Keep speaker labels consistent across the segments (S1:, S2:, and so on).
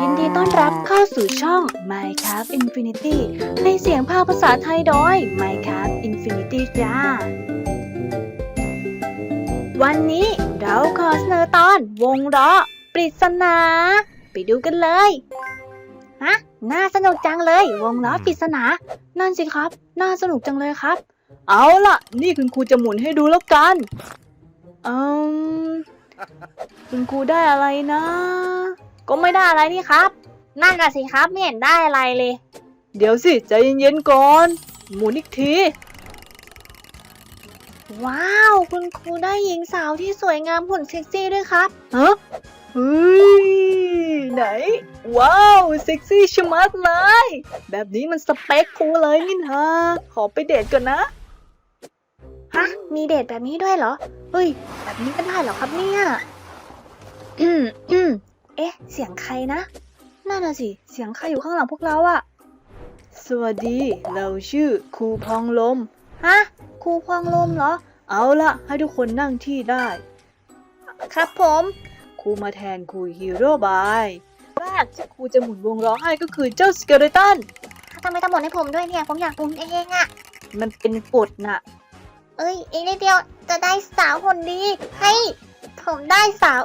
S1: ยินดีต้อนรับเข้าสู่ช่อง Minecraft Infinity ในเสียงภาคภาษาไทยโดย Minecraft Infinity จ้า วันนี้เราขอเสนอตอนวงล้อปริศนา ไปดูกันเลย ฮะ น่าสนุกจังเลย วงล้อปริศนา นั่นสิครับ น่าสนุกจังเลยครับ เอาล่ะ นี่คุณครูจะหมุนให้ดูแล้วกันอืมคุณครูได้อะไรนะ ก็ไม่ได้อะไรนี่ครับ นั่นน่ะสิครับไม่เห็นได้อะไรเลย เดี๋ยวสิใจเย็นๆก่อน หมุนอีกที ว้าว คุณครูได้หญิงสาวที่สวยงามหุ่นเซ็กซี่ด้วยครับฮะเฮ้ยไหน ว้าวเซ็กซี่ชะมัดเลย แบบนี้มันสเปคครูเลยนี่นะขอไปเดทก่อนนะฮะมีเดทแบบนี้ด้วยเหรอ เฮ้ย แบบนี้ก็ได้เหรอครับเนี่ย อืมอืม เอ๊ะ เสียงใครนะ นั่นน่ะสิ เสียงใครอยู่ข้างหลังพวกเราอะสวัสดี เราชื่อครูพองลม ฮะ ครูพองลมเหรอ เอาละให้ทุกคนนั่งที่ได้ ครับผม ครูมาแทนครูฮีโร่บายแรกที่ครูจะหมุนวงล้อให้ก็คือเจ้าสเกเลตัน
S2: ทำไมต้องหมดให้ผมด้วยเนี่ย ผมอยากหมุนเองอะ
S1: มันเป็นกฎน่ะ
S2: เอ้ยอีกนิดเดียวจะได้สาวคนดีเฮ้ยผมได้สาว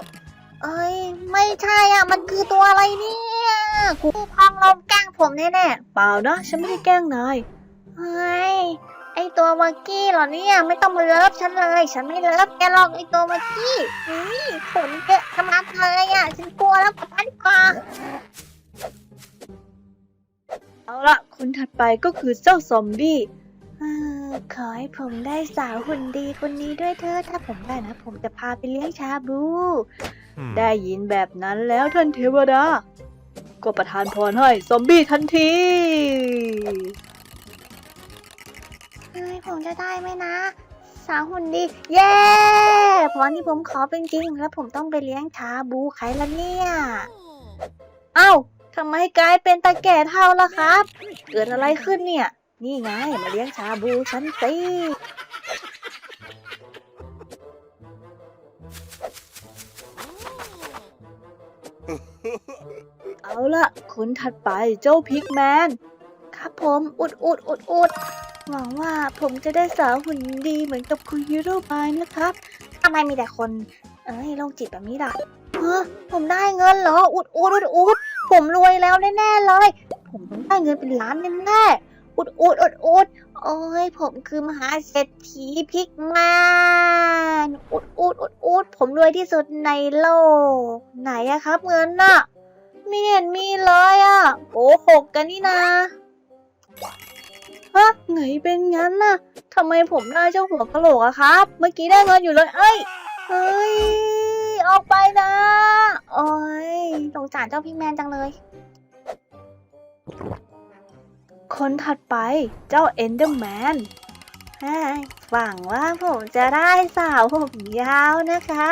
S2: เอ้ย ไม่ใช่อะ มันคือตัวอะไรเนี่ยครูพองลมแกล้งผมแน่ๆ
S1: เปล่านะฉันไม่ได้แกล้งนาย
S2: เฮ้ยไอตัวมื่อกี้เหรอเนี่ยไม่ต้องมาเลิฟฉันเลย ฉันไม่เลิฟแกหรอกไอตัวมื่อกี้นี่ขนเยอะขนาดเลยอะฉันกลัวแล้วกลับบ้านดีกว่า
S1: เอาละคนถัดไปก็คือเจ้าซอมบี้
S2: ขอให้ผมได้สาวหุ่นดีคนนี้ด้วยเถอะถ้าผมได้นะ ผมจะพาไปเลี้ยงชาบู
S1: ได้ยินแบบนั้นแล้วท่านเทวดา ก็ประทานพรให้ซอมบี้ทันที
S2: เฮ้ยผมจะได้ไหมนะ สาวหุ่นดี เย้พรที่ผมขอเป็นจริง แล้วผมต้องไปเลี้ยงชาบูใครละเนี่ย
S1: เอ้าทำไมกลายเป็นตาแก่เท่าล่ะครับ เกิดอะไรขึ้นเนี่ย นี่ไงมาเลี้ยงชาบูฉันสิ เอาละคนถัดไปเจ้าพิกแมน
S2: ครับผมอุดอุดอุดอุดหวังว่าผมจะได้สาวหุ่นดีเหมือนกับคุณยูโรบายนะครับทำไมมีแต่คน เอ้ยโรคจิตแบบนี้ล่ะเฮ้อผมได้เงินเหรอ อุดอุดอุดอุดผมรวยแล้วแน่ๆเลย ผมต้องได้เงินเป็นล้านแน่ๆอุดอุดอุดอุดโอ้ยผมคือมหาเศรษฐีพิกแมนอุดอุดอุดอุดผมรวยที่สุดในโลก ไหนอะครับ เงินน่ะ ไม่เห็นมีเลยอะโกหกกันนี่นา
S1: ฮะไงเป็นงั้นน่ะทำไมผมได้เจ้าหัวกะโหลกอะครับ เมื่อกี้ได้เงินอยู่เลย เอ้ย
S2: เฮ้ย ออกไปนะโอ้ยสงสารเจ้าพิกแมนจังเลย
S1: คนถัดไปเจ้าเอนเดอร์แมน
S2: ใช่หวังว่าผมจะได้สาวผมยาวนะคะ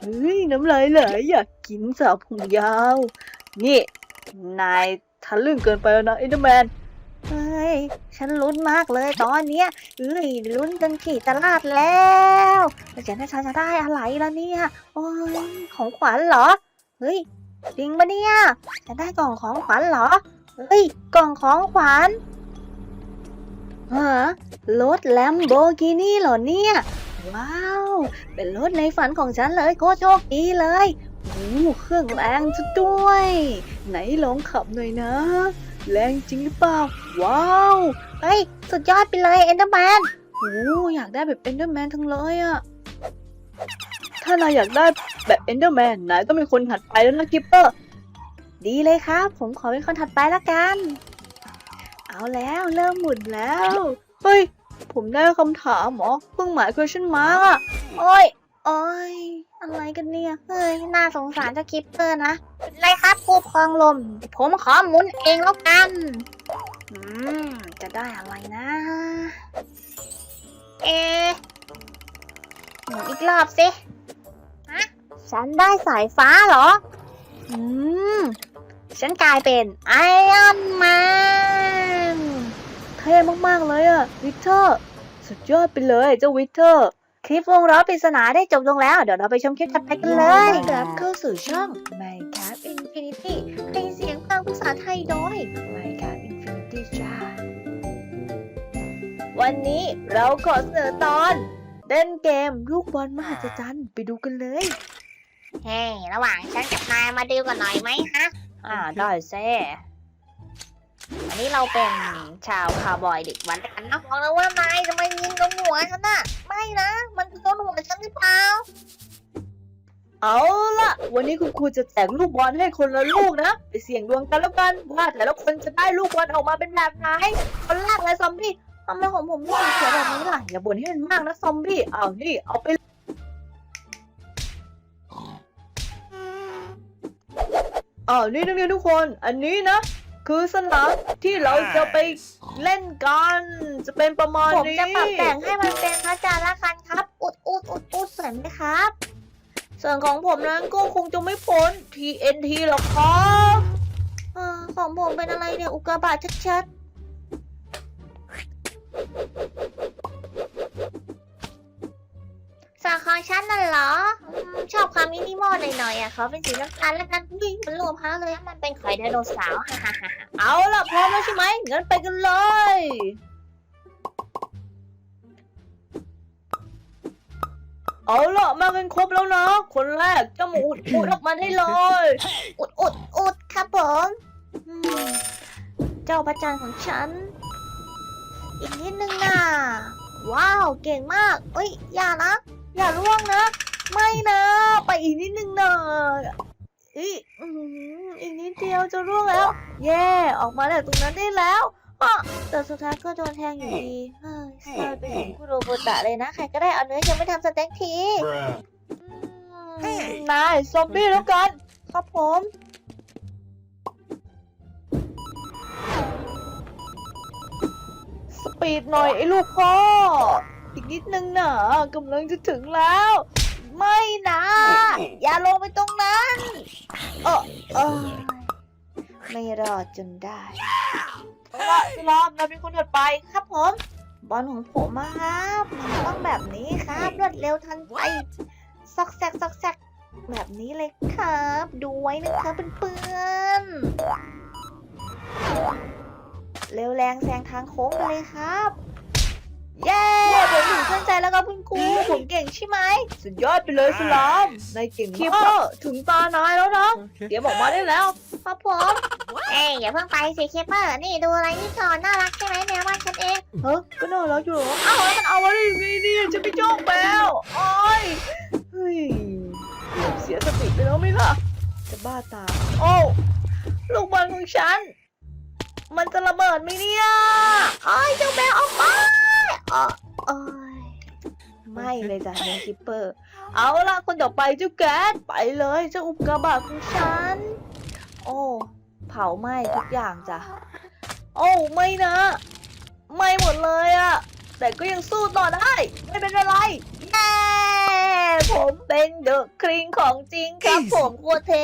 S1: เฮ้ยน้ำลายไหลอยากกินสาวผมยาว นี่ นายทะลึ่งเกินไปแล้วนะเอนเดอร์แมน
S2: เฮ้ย ฉันลุ้นมากเลยตอนเนี้ยเอ้ยลุ้นจนขี่ตลาดแล้วแล้วฉันจะฉันจะได้อะไรแล้วเนี่ย โอ้ย ของขวัญเหรอ เฮ้ย จริงปะเนี่ย จะได้กล่องของขวัญเหรอ เฮ้ย กล่องของขวัญ
S1: ฮะรถแลมโบกินี่เหรอเนี่ย ว้าว เป็นรถในฝันของฉันเลยโคตรโชคดีเลย เครื่องแรงซะด้วย ไหนลองขับหน่อยนะ แรงจริงหรือเปล่า ว้าว
S2: เฮ้ย สุดยอดไปเลยเอ็นเดอร์แมน
S1: โอ้อยากได้แบบเอนเดอร์แมนทั้งเลยอะถ้านายอยากได้แบบเอนเดอร์แมนนายต้องเป็นคนถัดไปแล้วนะกิปเปอร์
S2: ดีเลยครับ ผมขอเป็นคนถัดไปละกัน
S1: เอาแล้วเริ่มหมุนแล้ว เฮ้ย ผมได้คำถามหรอเครื่องหมาย question mark อะ
S2: โอ้ย โอ้ยอะไรกันเนี่ยเฮ้ยน่าสงสารเจ้าคิปเปอร์นะเป็นไรครับครูพองลม ผมขอหมุนเองแล้วกัน อืม จะได้อะไรนะ เอหมุนอีกรอบสิฮะฉันได้สายฟ้าเหรอ อืม ฉันกลายเป็นไอรอนแมน
S1: เท่มาก ๆ เลยอะวิเตอร์ สุดยอดไปเลยเจ้าวิเตอร์
S2: คลิปวงล้อปริศนาได้จบลงแล้ว เดี๋ยวเราไปชมคลิปถัดไปกันเลย
S1: รับเข้าสู่ช่อง Minecraft Infinity
S3: Infinity ให้เสียงภาคภาษาไทยโดย Minecraft Infinity จ้าวันนี้เราขอเสนอตอนเล่นเกมลูกบอลมหัศจรรย์ไปดูกันเลย
S2: เฮ้ยระหว่างฉันกับนายมาดิวกันหน่อยไหมฮะ
S3: อ่า ได้แซ่
S2: วันนี้เราเป็นชาวคาวบอยเด็กวันกันนะบอกเลยว่านายทำไมยิงตรงหัวฉันน่ะ ไม่นะ มันคือต้นหัวฉันหรือเปล่า
S1: เอาล่ะ วันนี้คุณครูจะแจกลูกบอลให้คนละลูกนะ ไปเสี่ยงดวงกันแล้วกันว่าแต่ละคนจะได้ลูกบอลออกมาเป็นแบบไหนคนแรกเลยซอมบี้
S3: ทำไมของผมไม่สีเขียวแบบนี้ล่ะ
S1: อย่าบ่นให้มันมากนะซอมบี้เอานี่เอาไปอ้านี่นักเรียนทุกคน อันนี้นะ คือสนามที่เราจะไปเล่นกัน จะเป็นประมาณ
S3: ผม
S1: นี้
S3: จะปรับแต่งให้มันเป็นพระจันทร์ละกันครับ อุดอุดอุดอุดสวยไหมครับ
S1: ส่วนของผมนั้นก็คงจะไม่พ้น TNT หรอกครับ
S3: เออของผมเป็นอะไรเนี่ย อุกกาบาตชัด
S2: ส่วนของฉันน่ะเหรออืม ชอบความมินิมอลหน่อยๆอะเขาเป็นสีน้ำตาลแล้วกันวิ่งมันรวมพาเลยมันเป็นไข่ไดโนเสาร์ฮ่าฮ่าฮ่า
S1: เอาล่ะพร้อมแล้วใช่ไหมงั้นไปกันเลยเอาล่ะมากันครบแล้วนะคนแรกเจะหมูอุดอุดออกมาได้เลย
S3: อุดอุดอุดครับผมอืมเจ้าพระจันของฉัน อีกนิดนึงน่ะว้าวเก่งมากเอ้ยอย่านะอย่าล่วงนะ ไม่นะ
S1: ไปอีกนิดนึงหน่อย
S3: อีกอื้อหืออีกนิดเดียวจะร่วงแล้วแย่ออกมาจากตรงนั้นได้แล้วอะแต่สุดท้ายก็โดนแทงอยู่ดีเฮ้ยเศร้าไปถึงคุโรโบตะเลยนะ ใครก็ได้เอาเนื้อยังไม่ทำสเต็กที
S4: Bruh.
S3: อืม
S1: นายซอมบี้แล้วกัน
S3: ครับผม
S1: สปีดหน่อยไอ้ลูกพ่อ อีกนิดนึงนะกำลังจะถึงแล้ว
S3: ไม่นะ อย่าลงไปตรงนั้นเออเออไม่รอดจนได้
S1: เอาล่ะสลามนายเป็นคนถัดไป
S3: ครับผม บอลของผมอะครับมันต้องแบบนี้ครับรวดเร็วทันใจซอกแซกซอกแซกแบบนี้เลยครับ ดูไว้นะครับเพื่อนๆเร็วแรงแซงทางโค้งไปเลยครับ เย้ผมถึงเส้นใจแล้วครับคุณครูผมเก่งใช่ไหม
S1: สุดยอดไปเลยสลามนายเก่งคิปเปอร์ถึงตานายแล้วนะเดี๋ยวบอกมาได้แล้ว
S3: ครับผม
S2: เอ้ยอย่าเพิ่งไปสิเคเปอร์นี่ดูอะไรนี่ก่อนน่ารักใช่ไหมแมวบ้านฉันเอง
S1: เฮ้ก็น่ารักอยู่หรออ้าวแล้วมันเอามาได้ยังไงเนี่ยจะไม่ชอบแมวโอ้ยเฮ้ยเกือบเสียสติไปแล้วไหมล่ะจะบ้าตายโอ้ลูกบอลของฉัน มันจะระเบิดไหมเนี่ยไอ้ยเจ้าแมวออกไป อะ
S3: โอ้ยไม่เลยจ้ะเนคิปเปอร์
S1: เอาล่ะคนต่อไปเจ้าแก๊สไปเลยเจ้าอุกกาบาตของฉัน
S3: โอ้เผาไหม้ทุกอย่างจ้ะ
S1: โอ้ไม่นะ ไม่หมดเลยอะแต่ก็ยังสู้ต่อได้ ไม่เป็นไรแน่ผมเป็นเดอะคริงของจริงครับผมโคตรเท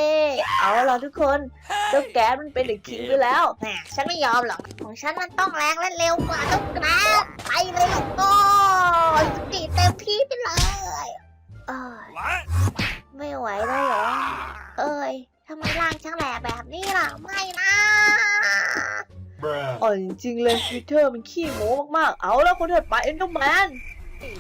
S1: เอาล่ะทุกคนเจ้าแก๊สมันเป็นเดอะคิงไปแล้ว
S2: แหมฉันไม่ยอมหรอก ของฉันมันต้องแรงและเร็วกว่าเจ้ากราฟไปเลยลูกโก้สปีดเต็มที่ไปเลย
S3: เอ้ย
S4: What?
S3: ไม่ไหวแล้วเหรอ
S2: เอ้ยทำไมร่างช่างแหลกแบบนี้ล่ะ ไม่นะ
S4: Bruh.
S1: อ่อนจริงๆเลยพีเตอร์มันขี้โม้มากๆ เอาแล้วคนถัดไปเอ็นเดอร์แมน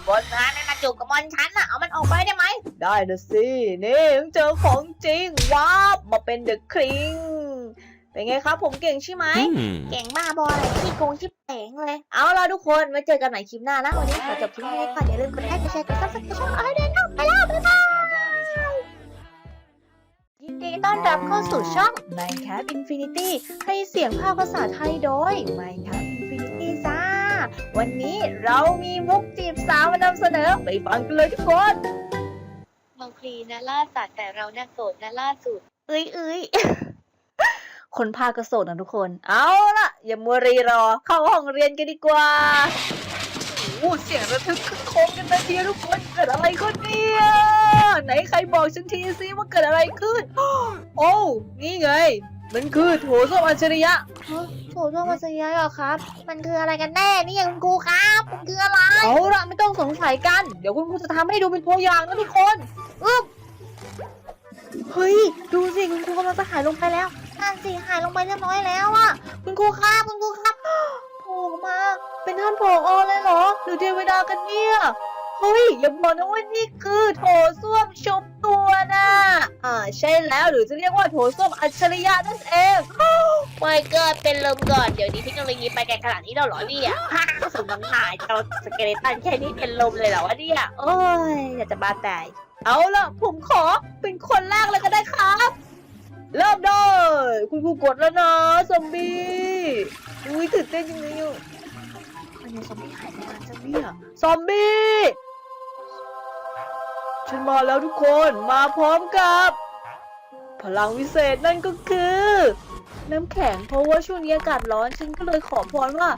S2: บนนั้นน่ะมาจูบกับบอลฉันน่ะ เอามันออกไปได้ไหม
S1: ได้นะสิ นี่ต้องเจอของจริงว้าบมาเป็นเดอะคริง เป็นไงครับ ผมเก่งใช่ไหม
S4: Hmm.
S2: เก่งมากบอลอะไรขี้โกงชิบเป๋งเลย
S3: เอาล่ะทุกคนไว้เจอกันใหม่คลิปหน้านะ วันนี้ขอจบคลิปนี้ก่อนอย่าลืมกดไลค์กดแชร์กดซับสไครต์ช่องอะไรเดนน้องไปแล้วบ๊ายบายยินดีต้อนรับเข้าสู่ช่อง Minecraft Infinity ให้เสียงภาคภาษาไทยโดย Minecraft Infinity จ้า วันนี้เรามีมุกจีบสาวมานำเสนอ ไปฟังกันเลยทุกคน
S5: บางพลีนะล่าสัตว์แต่เราน่ะโสดนะล่าสุด
S3: เอ้ยเอ้ย คนพากระโสดนะทุกคน เอาล่ะอย่ามัวรีรอ เข้าห้องเรียนกันดีกว่า
S1: โอ้เสียงระทึกคึกโครมกันนะทีทุกคนเกิดอะไรขึ้นเนี่ยไหนใครบอกฉันทีซิว่าเกิดอะไรขึ้น โอ้นี่ไง มันคือโถส้วมอัจฉริยะ
S3: โถส้วมมัสยายเหรอครับ
S2: มันคืออะไรกันแน่นี่ยังคุณครูครับมันคืออะไร
S1: เอาละไม่ต้องสงสัยกัน เดี๋ยวคุณครูจะทำให้ดูเป็นตัวอย่างนะทุกคนอึ๊บเฮ้ยดูสิคุณครูกำลังจะหายลงไปแล้ว
S2: นั่นสิหายลงไปเรียบร้อยแล้วอะคุณครูครับคุณครูครับ
S1: โผล่มา เป็นท่านผอเลยเหรอ หรือเทวดากันเนี่ยเฮ้ยอย่าบอกนะว่านี่คือโถส้วมชุบตัวนะอ่าใช่แล้วหรือจะเรียกว่าโถส้วมอัจฉริยะนั่นเอง
S3: ไม่เกิดเป็นลมก่อนเดี๋ยวนี้เทคโนโลยีไปไกลขนาดนี้แล้วเหรอเนี่ยฮ่าสมน้ำหายเจ้าสเกเลตันแค่นี้เป็นลมเลยเหรอวะเนี่ยโอ้ยอยากจะบ้าตาย
S1: เอาล่ะผมขอเป็นคนแรกเลยก็ได้ครับ เริ่มได้ คุณครูกดแล้วนะซอมบี้อุ้ยตื่นเต้นจังเลยอะอันนี้ซอมบี้หายไปนานจังเนี่ยซอมบี้ฉันมาแล้วทุกคนมาพร้อมกับ พลังวิเศษนั่นก็คือ น้ำแข็งเพราะว่าช่วงนี้อากาศร้อนฉันก็เลยขอพรว่า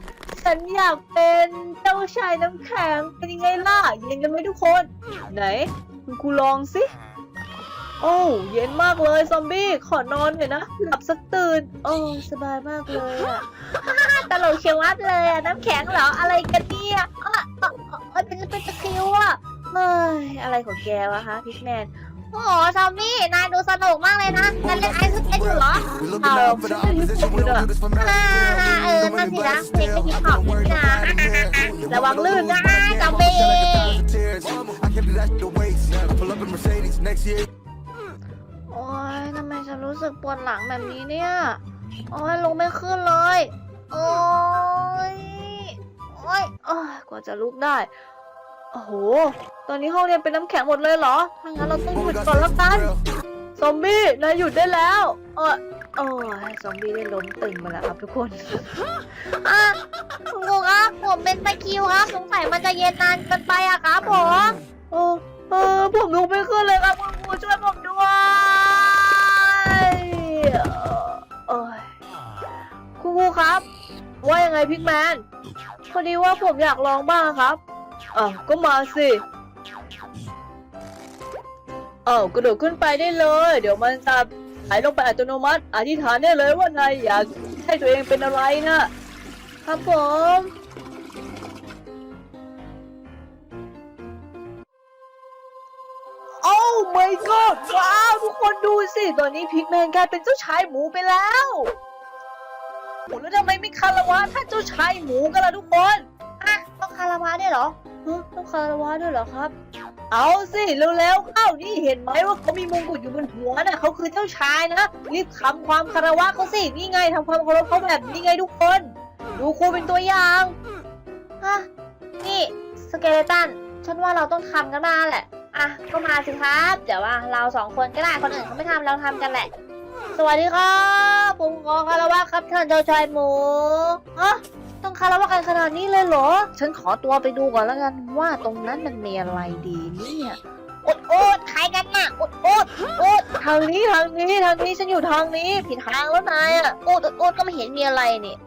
S1: ฉันอยากเป็นเจ้าชายน้ำแข็งเป็นยังไงล่ะเย็นกันไหมทุกคน ไหน คุณครูลองสิ โอ้เย็นมากเลยซอมบี้ขอนอนหน่อยนะ หลับสักตื่น โอ้สบายมากเลยอะ
S2: ตลกเชียววัดเลยอะน้ำแข็งเหรออะไรกันเนี่ยอะอะอะอะเป็นเป็นตะคริวอะ
S1: เฮ้ยอะไรของแกวะฮะพิกแมน
S2: โอ้โหซอมบี้นายดูสนุกมากเลยนะนั่นเล่นไอซ์สเก็ตอยู่เหรอ
S1: เอาฉันเป็นฮิปโปด้วย
S2: อ่าเออนั่นสินะเพลงไม่ฮิปฮอปนี่นะ
S1: ระวังลื่นนะ
S2: ซอมบี้ ทำไมฉันรู้สึกปวดหลังแบบนี้เนี่ย โอ้ยลงไม่ขึ้นเลย โอ้ย โอ้ย
S1: โอ้ยกว่าจะลุกได้ โอ้โห ตอนนี้ห้องเรียนเป็นน้ำแข็งหมดเลยเหรอ ถ้างั้นเราต้องหยุดก่อนล้วกัน ซอมบี้นายหยุดได้แล้ว เออโอ้ยซอมบี้ได้ล้มตึงมาแล้วครับทุกคน
S2: อะคุณครูครับผมเป็นตะคริวครับสงสัยมันจะเย็นนานเกินไปอะครับผม
S1: เออเออผมลุกไม่ขึ้นเลยครับคุณครูช่วยผมด้วย เออคุณครูครับ ว่ายังไงพิกแมนพอดีว่าผมอยากลองบ้างครับอะก็มาสิเอ้ากระโดดขึ้นไปได้เลย เดี๋ยวมันจะไหลลงไปอัตโนมัติ อธิษฐานได้เลยว่านายอยากให้ตัวเองเป็นอะไรนะ ครับผม my god ว้าวทุกคนดูสิ ตอนนี้พิกแมนกลายเป็นเจ้าชายหมูไปแล้วโอ้แล้วทำไมไม่คารวะท่านเจ้าชายหมูกันล่ะทุกคน
S2: อะต้องคาราวะด้วยเหรอ
S1: ฮะต้องคารวะด้วยเหรอครับ เอาสิเร็วๆเข้านี่เห็นไหมว่าเขามีมงกุฎอยู่บนหัวนะเขาคือเจ้าชายนะรีบทำความคารวะเขาสินี่ไงทำความเคารพเขาแบบนี้ไงทุกคน ดูครูเป็นตัวอย่าง
S2: ฮะนี่สเกเลตันฉันว่าเราต้องทำกันมาแหละ อะก็มาสิครับ เดี๋ยวว่าเราสองคนก็ได้คนอื่นเขาไม่ทำเราทำกันแหละ สวัสดีครับผมขอคารวะครับท่านเจ้าชายหมูฮะต้องคารวะกันขนาดนี้เลยเหรอ
S1: ฉันขอตัวไปดูก่อนแล้วกันว่าตรงนั้นมันมีอะไรดีเนี่ย
S2: อุดอุดใครกันน่ะอุดอุดอุด
S1: ทางนี้ทางนี้ทางนี้ฉันอยู่ทางนี้ ผิดทางแล้วนายอะ
S2: อุดอุดอุดก็ไม่เห็นมีอะไรนี่
S1: โอ้ย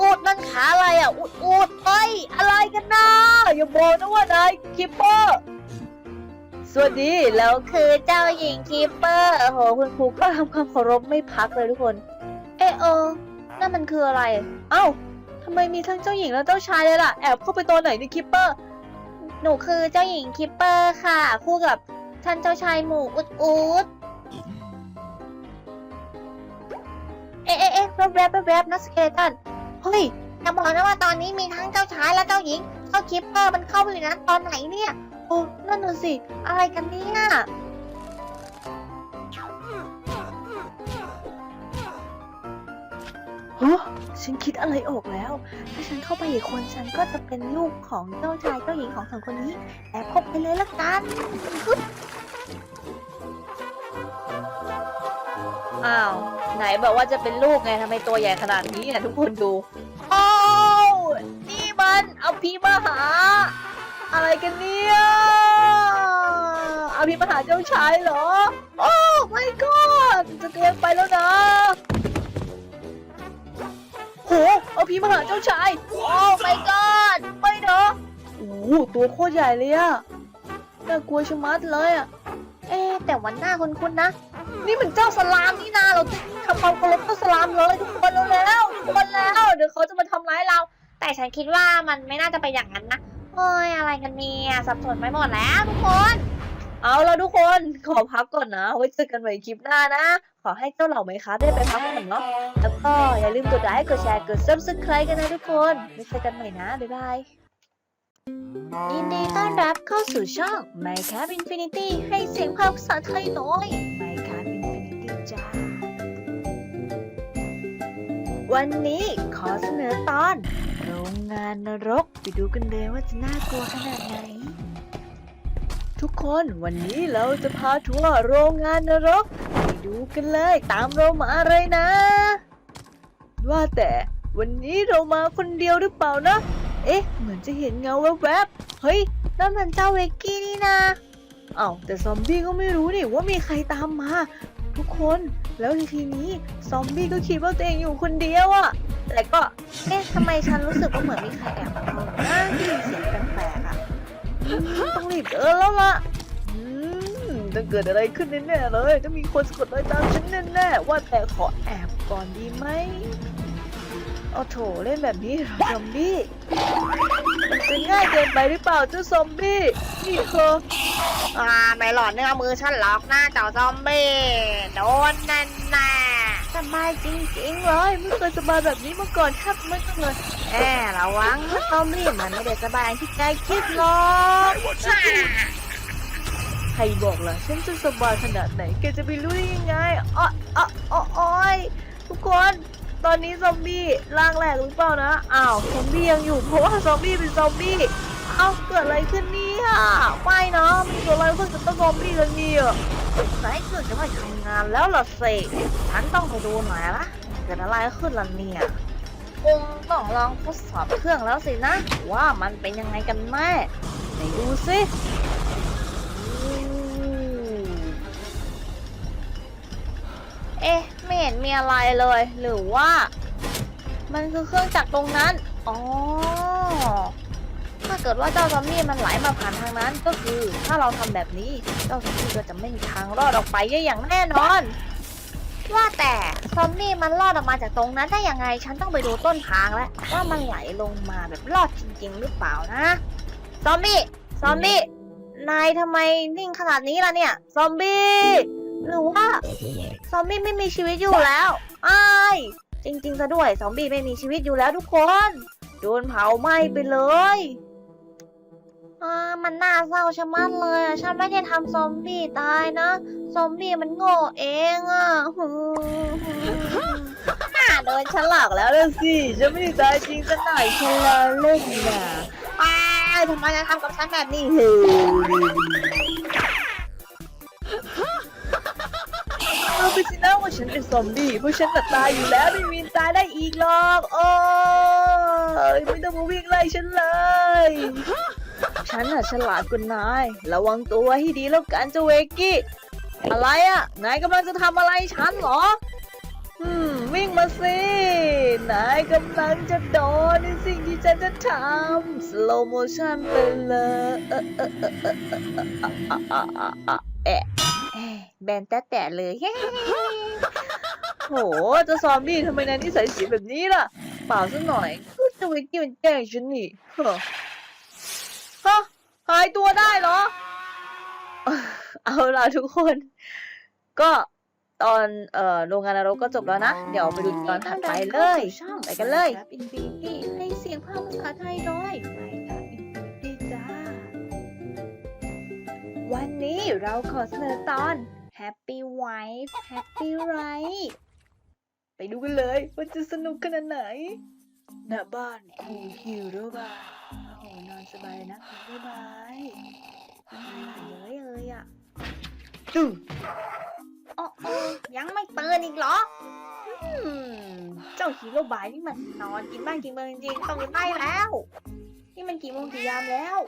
S2: อุดนั่นขาอะไรอะอุดอุดเฮ้ยอะไรกันนะ
S1: อย่าบอกนะว่านายคิปเปอร์สวัสดีแล้ว
S2: คือเจ้าหญิงคีเปอร์
S1: โอ้โหคุณครูก็ทำความเคารพไม่พักเลยทุกคน
S2: เอะเออนั่นมันคืออะไร
S1: เอ้าทำไมมีทั้งเจ้าหญิงและเจ้าชายเลยล่ะแอบเข้าไปตอนไหนในคิปเปอร์
S2: หนูคือเจ้าหญิงคิปเปอร์ค่ะ คู่กับท่านเจ้าชายหมูอุดอุดเอ๊ะเอ๊ะเอ๊ะแวบแวบแวบแวบนะสเกเลตัน เฮ้ยจะบอกนะว่าตอนนี้มีทั้งเจ้าชายและเจ้าหญิง เจ้าคิปเปอร์มันเข้าไปอยู่ในนั้นตอนไหนเนี่ย
S1: โอ้นั่นน่ะสิ
S2: อะไรกันเนี่ย
S1: ฮะฉันคิดอะไรออกแล้ว ถ้าฉันเข้าไปอีกคนฉันก็จะเป็นลูกของเจ้าชายเจ้าหญิงของสองคนนี้
S2: แอบเข้าไปเลยละกัน
S1: อ้าว ไหนบอกว่าจะเป็นลูกไงทำไมตัวใหญ่ขนาดนี้เนี่ยทุกคนดูโอ้วนี่มันอภิมหา อะไรกันเนี่ยอภิมหาเจ้าชายเหรอ โอ้ my god จะเกินไปแล้วนะโหอภิมหาเจ้าชาย โอ้ my god ไม่เนอะโอ้โหตัวโคตรใหญ่เลยอะน่ากลัวชะมัดเลยอะ
S2: เอ๊ะแต่วันหน้าคุ้นๆนะ
S1: นี่มันเจ้าสลามนี่นาเราทำความเคารพเจ้าสลามเลยทุกคนแล้วทุกคนแล้ว เดี๋ยวเขาจะมาทำร้ายเรา
S2: แต่ฉันคิดว่ามันไม่น่าจะเป็นอย่างนั้นนะเฮ้ยอะไรกันเนี่ยสับสนไปหมดแล้วทุกคน
S1: เอาแล้วทุกคนขอพักก่อนนะไว้เจอกันใหม่คลิปหน้านะ ขอให้เจ้าเหล่าไหมคะได้ไปพักผ่อนเนาะแล้วก็อย่าลืมกดไลค์กดแชร์กด subscribe กันนะทุกคนไว้เจอกันใหม่นะบ๊ายบายยินดีต้อนรับเข้าสู่ช่อง Minecraft Infinity ให้เสียงภาษาไทยหน่อย จ้า วันนี้ขอเสนอตอน โรงงานนรก ไปดูกันเลยว่าจะน่ากลัวขนาดไหน ทุกคนวันนี้เราจะพาทัวร์โรงงานนรก ไปดูกันเลยตามเรามาเลยนะ ว่าแต่วันนี้เรามาคนเดียวหรือเปล่านะ เอ๊ะ เหมือนจะเห็นเงาแวบๆ เฮ้ยนั่นมันเจ้าเวกกี้นี่นะ เอ้าแต่ซอมบี้ก็ไม่รู้นี่ว่ามีใครตามมา ทุกคน แล้วทีนี้ซอมบี้ก็คิดว่าตัวเองอยู่คนเดียวอะแต่ก็
S3: เอ๊ะทำไมฉันรู้สึกว่าเหมือนมีใครแอบมามองหน้าที่เสียงแปลกๆอะ
S1: อืมต้องรีบเดินแล้วล่ะอืมจะเกิดอะไรขึ้นแน่ๆเลยต้องมีคนสะกดรอยตามฉันแน่ๆว่าแต่ขอแอบก่อนดีไหมเอาโถเล่นแบบนี้เหรอซอมบี้ มันจะง่ายเกินไปหรือเปล่าเจ้าซอมบี้นี่เธอ
S2: อ่าไม่หลอดเนื้อมือฉันหรอกหน้าเจ้าซอมบี้โดนแน่แน่
S1: สบายจริงๆเลยไม่เคยสบายแบบนี้มาก่อนครับไม่ต้องเลย
S2: แอระวังนะซอมบี้มันไม่ได้สบายอย่างที่แกคิดหรอก
S1: ใครบอกล่ะฉันจะสบายขนาดไหนแกจะไปรู้ได้ยังไงอ๋ออ๋ออ๋อโอ้ยทุกคน ตอนนี้ซอมบี้ร่างแหลกหรือเปล่านะอ้าวซอมบี้ยังอยู่เพราะว่าซอมบี้เป็นซอมบี้เอ้าเกิดอะไรขึ้นเนี่ยไม่นะมันเกิดอะไรขึ้นกับต้นซอมบี้กันเนี่ยไหนเกิดจะมาทำงานแล้วล่ะสิฉันต้องไปดูหน่อยละเกิดอะไรขึ้นล่ะเนี่ยคงต้องลองทดสอบเครื่องแล้วสินะ ว่ามันเป็นยังไงกันแน่ไหนดูสิ อ๊ะ
S3: ไม่เห็นมีอะไรเลย หรือว่า มันคือเครื่องจักรตรงนั้น อ๋อ ถ้าเกิดว่าเจ้าซอมบี้มันไหลมาผ่านทางนั้นก็คือ ถ้าเราทำแบบนี้ เจ้าซอมบี้ก็จะไม่มีทางรอดออกไปได้อย่างแน่นอน ว่าแต่ซอมบี้มันรอดออกมาจากตรงนั้นได้ยังไง ฉันต้องไปดูต้นทางแล้วว่ามันไหลลงมาแบบรอดจริง ๆ หรือเปล่านะ ซอมบี้ ซอมบี้ นายทำไมนิ่งขนาดนี้ล่ะเนี่ย ซอมบี้ หรือว่าซอมบี้ไม่มีชีวิตอยู่แล้วอ้ายจริงๆซะด้วยซอมบี้ไม่มีชีวิตอยู่แล้วทุกคนโดนเผาไหม้ไปเลยอ่ามันน่าเศร้าชะมัดเลยอะฉันไม่ได้ทำซอมบี้ตายนะซอมบี้มันโง่เองอะหืม
S1: น่าโดนฉันหลอกแล้วล่ะสิฉันไม่ได้ตายจริงสักหน่อยฉันลาเล่นนะ
S2: อ้าวทำไมจะทำกับฉันแบบนี้
S1: เฮ้ ว่าฉันเป็นซอมบี้เพราะฉันน่ะตายอยู่แล้วไม่มีตายได้อีกหรอกโอ้ยไม่ต้องมาวิ่งไล่ฉันเลย ฉันน่ะฉลาดกว่านาย ระวังตัวให้ดีแล้วกันเจาเวกกี้ อะไรอะ นายกำลังจะทำอะไรฉันเหรออืมวิ่งมาสินายกำลังจะโดนในสิ่งที่ฉันจะทำ slow motion ไปเลยเออเออเออเออเออเออเออเออ แอะแอะแบนแต่แต่เลยโหเจะซอมบี้ทำไมนายนิสัยเสียแบบนี้ล่ะ เปล่าสักหน่อยก็เจะวิกกี้มันแกล้งฉันนี่ฮะฮะหายตัวได้เหรอ เอาล่ะทุกคน ก็ตอนเอ่อโรงงานนรกก็จบแล้วนะ เดี๋ยวไปดูตอนถัดไปเลย ไปกันเลย
S3: อินฟินิตี้ให้เสียงภาพภาษาไทยหน่อย วันนี้เราขอเสนอตอน Happy Wife Happy Life
S1: ไปดูกันเลยว่าจะสนุกขนาดไหนหน้าบ้านครูฮิวโรบายโอ้โหนอนสบายนะครูบ๊ายบายน้ำลายไหลเย้ยเลยอะตึ้ง
S3: โอ้โอยังไม่ตื่นอีกเหรออืมเจ้าฮีโร่บายนี่มันนอนกินบ้านกินเมืองจริงๆต้องได้แล้ว นี่มันกี่โมงกี่ยามแล้ว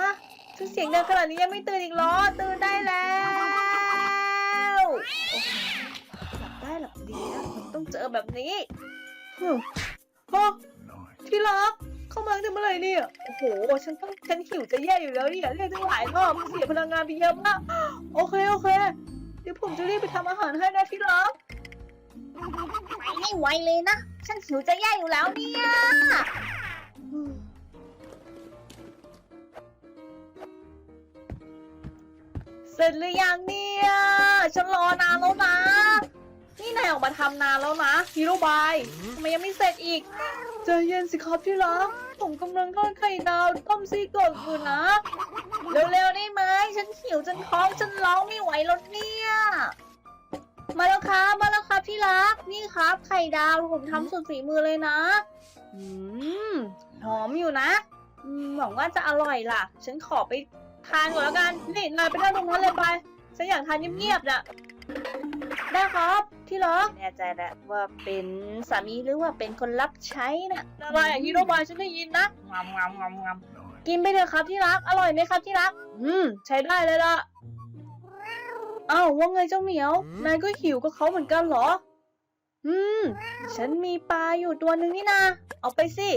S3: ฮะ ถึงเสียงดังขนาดนี้ยังไม่ตื่นอีกเหรอ ตื่นได้แล้วหลับได้หลับดีนะมันต้องเจอแบบนี้
S1: ฮึฮที่รักเข้ามาทำอะไรเนี่ย โอ้โห ฉันต้องฉันหิวจะแย่อยู่แล้วเนี่ยเรียกตั้งหลายรอบเสียพลังงานไปเยอะมากโอเคโอเค เดี๋ยวผมจะรีบไปทำอาหารให้นะที่รัก
S3: ไปให้ไวเลยนะ ฉันหิวจะแย่อยู่แล้วเนี่ย เสร็จหรือยังเนี่ยฉันรอนานแล้วนะ นี่นายออกมาทำนานแล้วนะฮีโร่บายทำไมยังไม่เสร็จอีกใจเย็นสิครับที่รักผมกำลังทอดไข่ดาวต้มซี่กรอกอยู่นะ เร็วๆได้ไหมฉันหิวจนท้องฉันร้องไม่ไหวแล้วเนี่ยมาแล้วครับมาแล้วครับที่รักนี่ครับ ไข่ดาวผมทำสุดฝีมือเลยนะอืมหอมอยู่นะอืมหวังว่าจะอร่อยล่ะ ฉันขอไป ทานก่อนแล้วกัน นี่นายไปนั่งตรงนั้นเลยไป ฉันอยากทานเงียบๆน่ะ ได้ครับ ที่รักแน่ใจแหละว่าเป็นสามีหรือว่าเป็นคนรับใช้นะอะไรอะฮีโร่บายฉันได้ยินนะ งามงามงามงามกินไปเถอะครับที่รัก อร่อยไหมครับที่รัก อืม ใช้ได้เลยล่ะอ้าวว่าไงเจ้าเหมียว นายก็หิวกับเขาเหมือนกันเหรอ อืม ฉันมีปลาอยู่ตัวหนึ่งนี่นา เอาไปสิ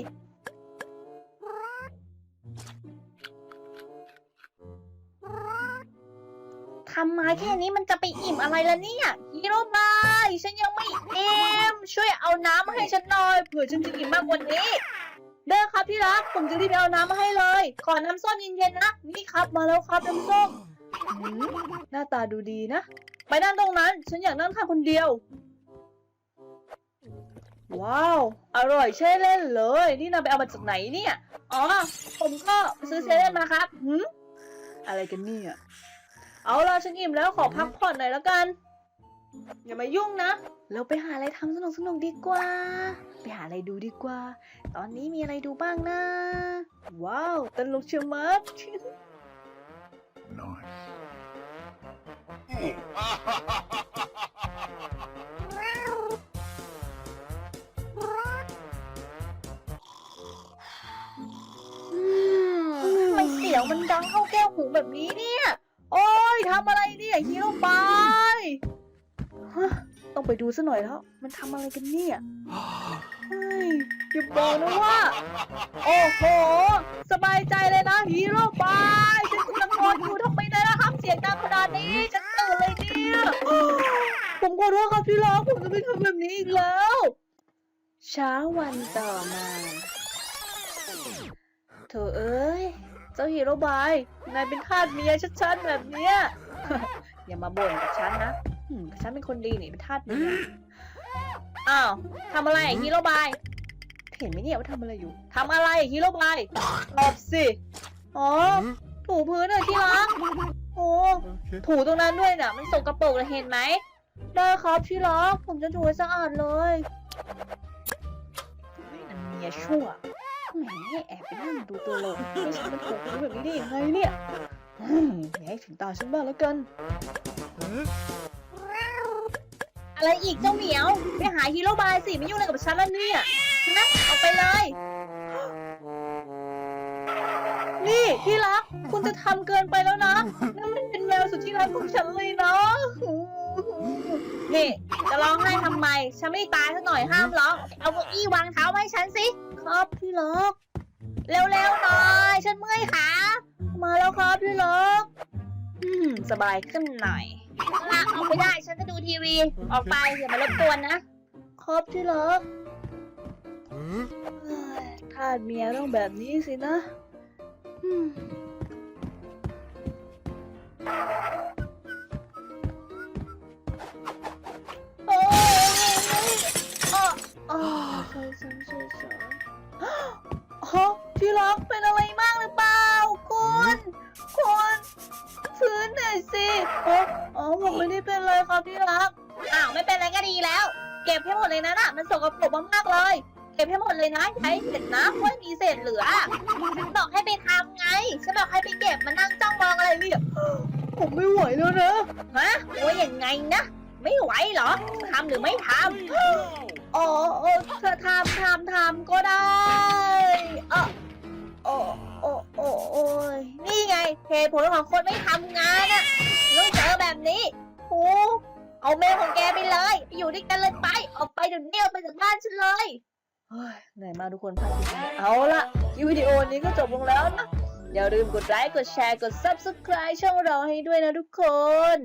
S3: ทำมาแค่นี้มันจะไปอิ่มอะไรล่ะเนี่ยฮีโร่บายฉันยังไม่อิ่มช่วยเอาน้ำมาให้ฉันหน่อยเผื่อฉันจะอิ่มมากกว่านี้ เด้อครับที่รักผมจะรีบไปเอาน้ำมาให้เลย ขอน้ำส้มเย็นๆนะนี่ครับมาแล้วครับน้ำส้มอืมหน้าตาดูดีนะ ไปนั่งตรงนั้น ฉันอยากนั่งทานคนเดียว ว้าว อร่อยใช่เล่นเลย นี่นายไปเอามาจากไหนเนี่ย อ๋อ ผมก็ซื้อเซเว่นมาครับหืมอะไรกันเนี่ย เอาล่ะฉันอิ่มแล้วขอพักผ่อนหน่อยแล้วกัน อย่ามายุ่งนะ เราไปหาอะไรทำสนุกสนุกๆดีกว่า ไปหาอะไรดูดีกว่า ตอนนี้มีอะไรดูบ้างนะ ว้าวตลกเชียวมัดทำไมเสียงมันดังเข้าแก้วหูแบบนี้เนี่ยโอ้ย ทำอะไรเนี่ยฮีโร่บายฮะต้องไปดูซะหน่อยแล้ว มันทำอะไรกันเนี่ยเฮ้ยอย่าบอกนะว่า โอ้โห สบายใจเลยนะฮีโร่บายฉันกำลังนอนอยู่ทำไมได้ละครับเสียงดังขนาดนี้ฉันตื่นเลยเนี่ยผมขอโทษครับที่รักผมจะไม่ทำแบบนี้อีกแล้ว เช้าวันต่อมาเธอเอ้ย จ้าฮีโร่บายนายเป็นทาสเมียชัดๆแบบเนี้ย อย่ามาบ่นกับฉันนะอืมฉันเป็นคนดีนี่เป็นทาสเมียอ้าวทำอะไรฮีโร่บาย เห็นไหมเนี่ยว่าทำอะไรอยู่ทำอะไรฮีโร่บายตอบสิ อ๋อ ถูพื้นเลยที่รักโอ้ถูตรงนั้นด้วยน่ะ มันสกปรกเลยเห็นไหมได้ครับที่รักผมจะถูให้สะอาดเลยนั่นเมียชั่ว แหมแอบไปนั่งดูตัวลงไม่ฉันมันถูกแบบนี้ได้ยังไงเนี่ยอืมอย่าให้ถึงตาฉันบ้างแล้วกัน อะไรอีกเจ้าเหมียว ไปหาฮีโร่บายสิไม่ยุ่งอะไรกับฉันแล้วเนี่ยนะเอาไปเลย นี่ที่รัก คุณจะทำเกินไปแล้วนะนั่นมันเป็นแมวสุดที่รักของฉันเลยนะนี่ จะร้องไห้ทำไม ฉันไม่ตายซะหน่อยห้ามร้อง เอาเก้าอี้วางเท้ามาให้ฉันสิ ครับพี่ล็อก เร็วๆหน่อย ฉันเมื่อยขา มาแล้วครับพี่ล็อก อืมสบายขึ้นหน่อยละออกไม่ได้ ฉันจะดูทีวี ออกไปอย่ามารบกวนนะ ครับพี่ล็อกเอ้ยทาสเมียต้องแบบนี้สินะอืม อ้ออ้อใช่ใช่ใช่ใช่ฮะที่รักเป็นอะไรมากหรือเปล่า คุณคุณฟื้นหน่อยสิอ๋ออ๋อผมไม่ได้เป็นเลยครับที่รัก อ้าวไม่เป็นไรก็ดีแล้ว เก็บให้หมดเลยนะน่ะมันสกปรกมากๆเลย เก็บให้หมดเลยนะใช้เสร็จนะไม่มีเศษเหลือฉันบอกให้ไปทำไงฉันบอกให้ไปเก็บมานั่งจ้องมองอะไรเนี่ยผมไม่ไหวแล้วนะฮะโอ้ยยังไงนะ ไม่ไหวเหรอทำหรือไม่ทำ อ๋อเออเธอทำทำทำก็ได้เออโอ้โอ้โอ้โอ้ยนี่ไงเหตุผลของคนไม่ทำงานอะต้องเจอแบบนี้โอ้เอาเมลของแกไปเลยไปอยู่ด้วยกันเลยไป ออกไปเดี๋ยวนี้ออกไปจากบ้านฉันเลยเฮ้ยเหนื่อยมากทุกคนพักผ่อนเอาละคลิปวิดีโอนี้ก็จบลงแล้วนะอย่าลืมกดไลค์กดแชร์กด subscribe ช่องเราให้ด้วยนะทุกคน